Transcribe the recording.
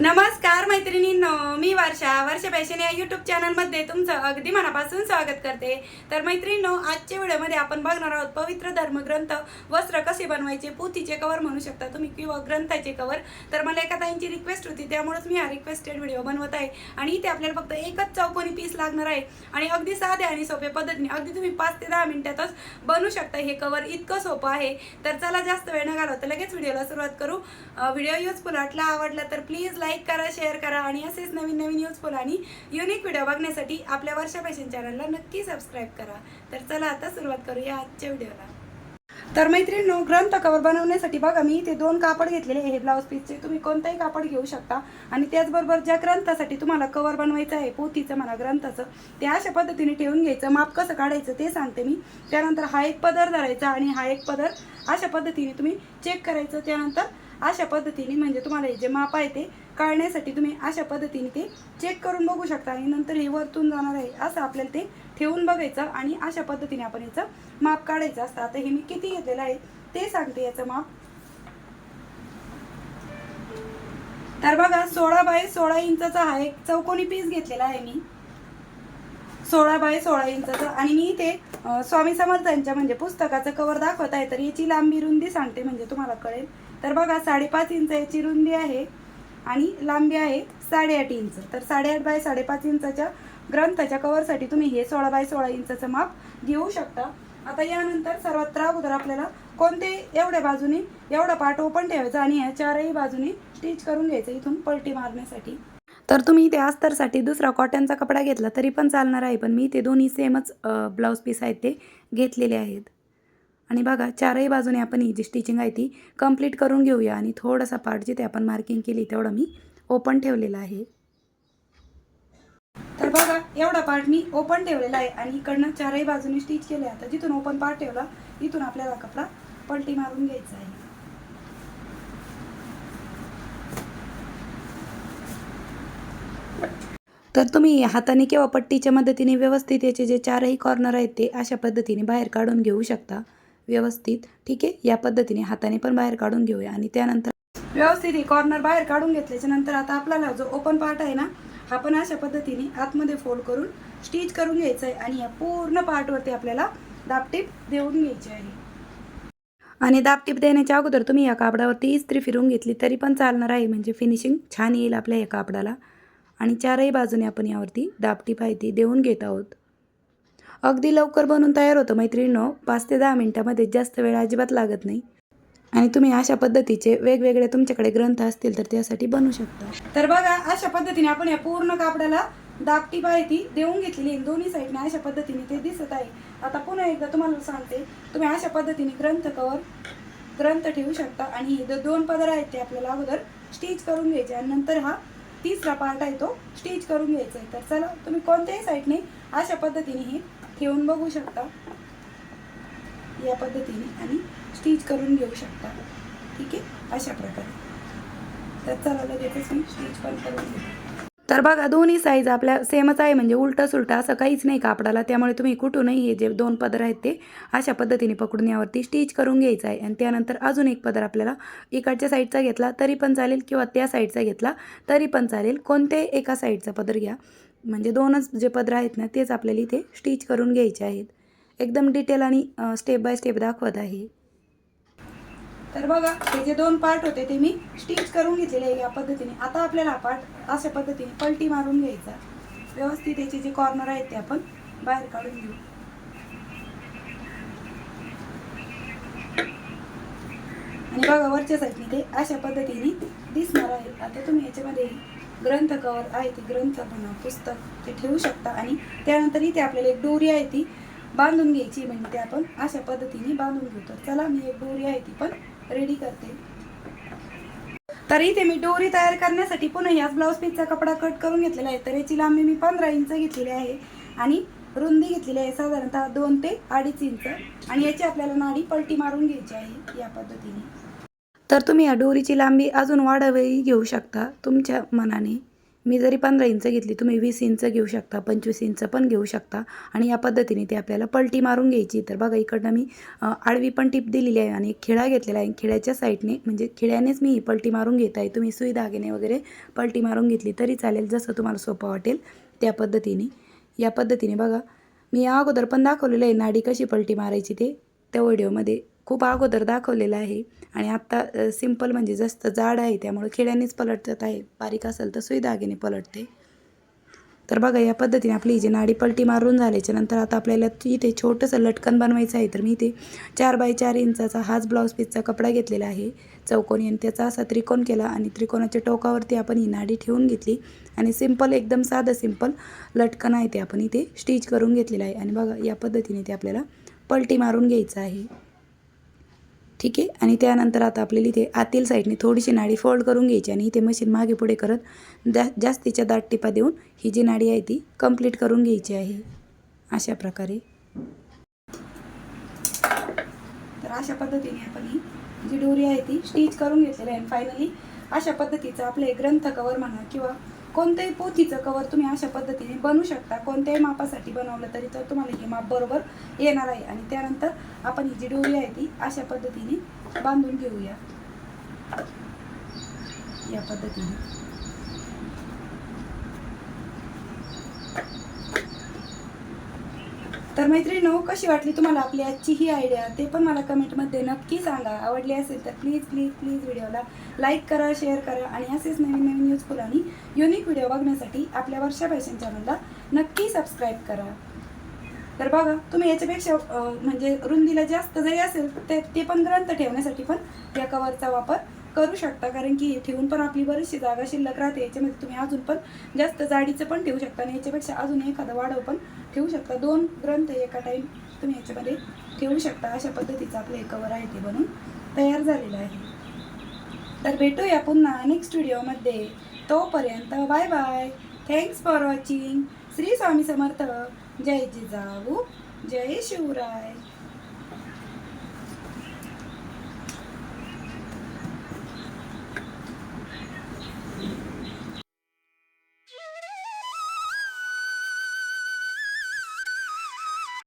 नमस्कार मैत्रिणींनो. मी वर्षा. वर्षा फॅशन या युट्यूब चॅनलमध्ये तुमचं अगदी मनापासून स्वागत करते. तर मैत्रिणींनो आजच्या व्हिडिओमध्ये आपण बघणार आहोत पवित्र धर्मग्रंथ वस्त्र कसे बनवायचे पोथीचे कवर म्हणू शकता तुम्ही किंवा ग्रंथाचे कवर तर मला एका ताईंची रिक्वेस्ट होती त्यामुळेच मी हा रिक्वेस्टेड व्हिडिओ बनवत आहे. आणि इथे आपल्याला फक्त एकच चौकोनी पीस लागणार आहे. आणि अगदी साधे आणि सोप्या पद्धतीने अगदी तुम्ही पाच ते दहा मिनिटातच बनवू शकता हे कवर इतकं सोपं आहे. तर चला जास्त वेळ न घालवता लगेच व्हिडिओला सुरुवात करू. व्हिडिओ युजफुल वाटला आवडला तर प्लीज लाईक करा शेअर करा आणि असेच नवीन नवीन युजफुल आणि युनिक व्हिडिओ बघण्यासाठी आपल्या वर्षा फॅशन चॅनलला नक्की सबस्क्राईब करा. तर चला आता सुरुवात करूया आजच्या व्हिडिओला तर मैत्रिणींनो ग्रंथ कवर बनवण्यासाठी बघा मी इथे दोन कापड घेतलेले आहे ब्लाऊज पीसचे तुम्ही कोणताही कापड घेऊ शकता. आणि त्याचबरोबर ज्या ग्रंथासाठी तुम्हाला कवर बनवायचं आहे पोथीचं म्हणा ग्रंथाचं ते अशा पद्धतीने ठेवून घ्यायचं. माप कसं काढायचं ते सांगते मी. त्यानंतर हा एक पदर धरायचा आणि हा एक पदर अशा पद्धतीने तुम्ही चेक करायचं. त्यानंतर अशा पद्धतीने म्हणजे तुम्हाला हे जे माप आहे ते काढण्यासाठी तुम्ही अशा पद्धतीने ते चेक करून बघू शकता. आणि नंतर हे वरतून जाणार आहे असं आपल्याला ते ठेवून बघायचं आणि अशा पद्धतीने आपण याचं माप काढायचं असतं. आता हे मी किती घेतलेलं आहे ते सांगते याचं माप तर बघा सोळा बाय सोळा इंचाचा हा एक चौकोनी पीस घेतलेला आहे मी. सोळा बाय सोळा इंचाचा. आणि मी इथे स्वामी समर्थांच्या म्हणजे पुस्तकाचं कवर दाखवत आहे तर याची लांबी रुंदी सांगते म्हणजे तुम्हाला कळेल. तर बघा साडेपाच इंच याची रुंदी आहे आणि लांबी आहे साडेआठ इंच. तर साडेआठ बाय साडेपाच इंचाच्या ग्रंथाच्या कवरसाठी तुम्ही हे सोळा बाय सोळा इंचाचं माप घेऊ शकता. आता यानंतर सर्वात अगोदर आपल्याला कोणते एवढ्या बाजूने एवढा पार्ट ओपन ठेवायचा आणि ह्या चारही बाजूने स्टिच करून घ्यायचं इथून पलटी मारण्यासाठी. तर तुम्ही इथे अस्तरसाठी दुसरा कॉटनचा कपडा घेतला तरी पण चालणार आहे पण मी ते दोन्ही सेमच ब्लाऊज पीस आहेत ते घेतलेले आहेत. आणि बघा चारही बाजूने आपण ही जी स्टिचिंग आहे ती कंप्लीट करून घेऊया आणि थोडासा पार्ट जिथे आपण मार्किंग केली तेवढा मी ओपन ठेवलेला आहे. तर बघा एवढा पार्ट मी ओपन ठेवलेला आहे आणि इकडनं चारही बाजूने स्टिच केले. आता जिथून ओपन पार्ट ठेवला इथून आपल्याला कपडा पलटी मारून घ्यायचा आहे. तर तुम्ही हाताने किंवा पट्टीच्या मदतीने व्यवस्थित याचे जे चारही कॉर्नर आहेत ते अशा पद्धतीने बाहेर काढून घेऊ शकता. व्यवस्थित. ठीक आहे? या पद्धतीने हाताने पण बाहेर काढून घेऊया आणि त्यानंतर व्यवस्थित ही कॉर्नर बाहेर काढून घेतल्याच्या नंतर आता आपल्याला जो ओपन पार्ट आहे ना हा पण अशा पद्धतीने आतमध्ये फोल्ड करून स्टिच करून घ्यायचा आहे आणि या पूर्ण पार्टवरती आपल्याला दापटीप देऊन घ्यायची आहे. आणि दापटीप देण्याच्या अगोदर तुम्ही या कापडावरती इस्त्री फिरून घेतली तरी पण चालणार आहे. म्हणजे फिनिशिंग छान येईल आपल्या या कापडाला. आणि चारही बाजूने आपण यावरती दापटीप आहे ती देऊन घेत आहोत. अगदी लवकर बनून तयार होतं मैत्रिणींनो. पाच ते दहा मिनटामध्ये जास्त वेळ अजिबात लागत नाही. आणि तुम्ही अशा पद्धतीचे वेगवेगळे तुमच्याकडे ग्रंथ असतील तर त्यासाठी बनवू शकता. तर बघा अशा पद्धतीने आपण या पूर्ण कापडाला दापटी माहिती ती देऊन घेतलेली दोन्ही साईडने अशा पद्धतीने ते दिसत आहे. आता पुन्हा एकदा तुम्हाला सांगते तुम्ही अशा पद्धतीने ग्रंथ कवर ग्रंथ ठेवू शकता. आणि हे दोन पदर आहेत ते आपल्याला अगोदर स्टिच करून घ्यायचे आणि नंतर हा तिसरा पार्ट आहे तो स्टिच करून घ्यायचा आहे. तर चला तुम्ही कोणत्याही साईडने अशा पद्धतीने हे ठेवून बघू शकता. या पद्धतीने आणि स्टिच करून घेऊ शकता. ठीक आहे? अशा प्रकारे. तर चला लगेचच मी स्टिच पण करून घेऊ तर बघा दोन्ही साईज आपल्या सेमच आहे म्हणजे उलटा सुलटं असं काहीच नाही कापडाला. त्यामुळे तुम्ही कुठूनही हे जे दोन पदर आहेत ते अशा पद्धतीने पकडून यावरती स्टिच करून घ्यायचं आहे. आणि त्यानंतर अजून एक पदर आपल्याला इकडच्या साईडचा घेतला तरी पण चालेल किंवा त्या साईडचा घेतला तरी पण चालेल. कोणते एका साईडचा पदर घ्या. म्हणजे दोनच जे पदर आहेत ना तेच आपल्याला इथे स्टिच करून घ्यायचे आहेत. एकदम डिटेल आणि स्टेप बाय स्टेप दाखवत आहे. तर बघा हे जे दोन पार्ट होते ते मी स्टिच करून घेतलेले या पद्धतीने. आता आपल्याला हा पार्ट अशा पद्धतीने पलटी मारून घ्यायचा व्यवस्थित याचे जे कॉर्नर आहेत ते आपण बाहेर काढून घेऊ. आणि बघा वरच्या साईडने ते अशा पद्धतीने दिसणार आहे. आता तुम्ही याच्यामध्ये ग्रंथ कवर आहे ती ग्रंथ म्हणा पुस्तक ते ठेवू शकता. आणि त्यानंतर इथे आपल्याला एक दोरी आहे ती बांधून घ्यायची. म्हणजे ते आपण अशा पद्धतीने बांधून घेतो. चला मी एक दोरी आहे ती पण रेडी करते. तर इथे मी डोरी तयार करण्यासाठी पुन्हा याच ब्लाऊज पीसचा कपडा कट करून घेतलेला आहे. तर याची लांबी मी पंधरा इंच घेतलेली आहे आणि रुंदी घेतलेली आहे. साधारणतः दोन ते अडीच इंच आणि याची आपल्याला नाडी पलटी मारून घ्यायची आहे या पद्धतीने. तर तुम्ही या डोरीची लांबी अजून वाढवही घेऊ शकता तुमच्या मनाने. मी जरी पंधरा इंच घेतली तुम्ही वीस इंच घेऊ शकता पंचवीस इंच पण घेऊ शकता. आणि या पद्धतीने ते आपल्याला पलटी मारून घ्यायची. तर बघा इकडनं मी आडवी पण टीप दिलेली आहे आणि खिळा घेतलेला आहे. खिळ्याच्या साईडने म्हणजे खिळ्यानेच मी ही पलटी मारून घेत आहे. तुम्ही सुई दागिने वगैरे पलटी मारून घेतली तरी चालेल जसं तुम्हाला सोपं वाटेल त्या पद्धतीने. या पद्धतीने बघा मी या अगोदर पण दाखवलेलं आहे नाडी कशी पलटी मारायची ते त्या व्हिडिओमध्ये. खूप अगोदर दाखवलेलं आहे. आणि आत्ता सिंपल म्हणजे जास्त जाड आहे त्यामुळे खेड्यानेच पलटत आहे. बारीक असेल तर सुई दागिने पलटते. तर बघा या पद्धतीने आपली जी नाडी पलटी मारून झाल्याच्यानंतर आता आपल्याला इथे छोटंसं लटकन बनवायचं आहे. तर मी इथे चार बाय चार इंचाचा हाच ब्लाऊज पीसचा कपडा घेतलेला आहे. चौकोनी आणि त्याचा असा त्रिकोण केला आणि त्रिकोणाच्या टोकावरती आपण ही नाडी ठेवून घेतली. आणि सिंपल एकदम साधं सिंपल लटकन आहे ते आपण इथे स्टिच करून घेतलेलं आहे. आणि बघा या पद्धतीने ते आपल्याला पलटी मारून घ्यायचं आहे. ठीक आहे? आणि त्यानंतर आता आपल्याला इथे आतील साईडने थोडीशी नाडी फोल्ड करून घ्यायची आणि इथे मशीन मागे पुढे करत जा जास्तीच्या दाट टिपा देऊन ही जी नाडी आहे ती कंप्लीट करून घ्यायची आहे. अशा प्रकारे. तर अशा पद्धतीने आपण ही जी डोरी आहे ती स्टिच करून घेतलेली आहे. फायनली अशा पद्धतीचं आपले ग्रंथ कवर म्हणा किंवा कोणत्याही पोथीचं कवर तुम्ही अशा पद्धतीने बनवू शकता. कोणत्याही मापासाठी बनवलं तरी तर तुम्हाला हे माप बरोबर येणार आहे. आणि त्यानंतर आपण ही जी डोरी आहे ती अशा पद्धतीने बांधून घेऊया. या पद्धतीने. तर मैत्रिणी कशी वाटली तुम्हाला आपली आजची ही आयडिया ते पण मला कमेंटमध्ये नक्की सांगा. आवडली असेल तर प्लीज प्लीज प्लीज व्हिडिओला लाईक करा शेअर करा आणि असेच नवीन नवीन युजफुल आणि युनिक व्हिडिओ बघण्यासाठी आपल्या वर्षा फॅशन चॅनलला नक्की सबस्क्राईब करा. तर बघा तुम्ही याच्यापेक्षा म्हणजे रुंदीला जास्त जरी असेल ते ते पण ग्रंथ ठेवण्यासाठी पण या कवरचा वापर करू शकता. कारण की ठेवून पण आपली बरीचशी जागा शिल्लक राहते. याच्यामध्ये तुम्ही अजून पण जास्त जाडीचं पण ठेवू शकता आणि याच्यापेक्षा अजून एखादं वाढव पण ठेवू शकता. दोन ग्रंथ एका टाईम तुम्ही याच्यामध्ये ठेवू शकता. अशा पद्धतीचं आपलं हे कवर आहे ते बनून तयार झालेलं आहे. तर भेटूया पुन्हा नेक्स्ट व्हिडिओमध्ये तोपर्यंत bye bye thanks for watching Shri Swami Samarth. जय जिजाऊ. जय शिवराय.